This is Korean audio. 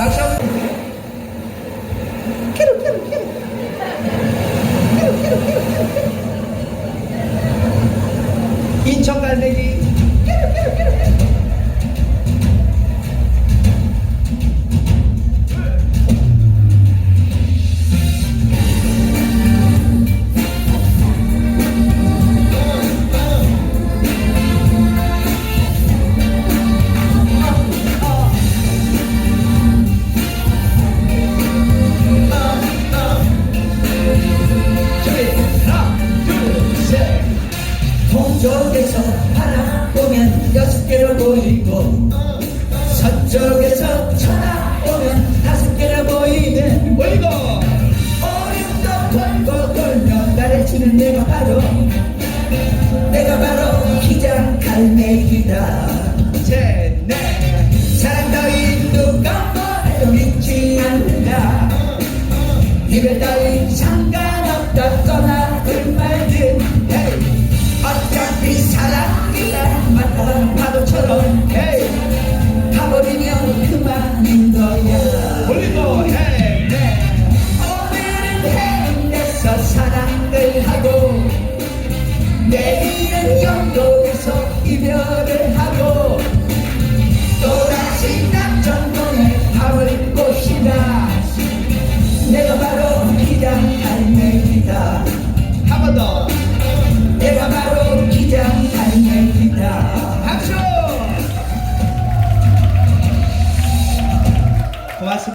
Akşam... Kiru, kiru, kiru. Kiru, kiru, kiru, kiru. İn çok elleri. 서쪽에서 쳐다보면 다섯 개로 보이네. 보이고. 오름도 돌고 돌며 나를 치는 내가 바로 내가 바로 기장 갈매기다. 셋넷 사랑 따위 누가 뭐래도 믿지 않는다. 입에 따 사랑을 하고 내일은 영도에서 이별을 하고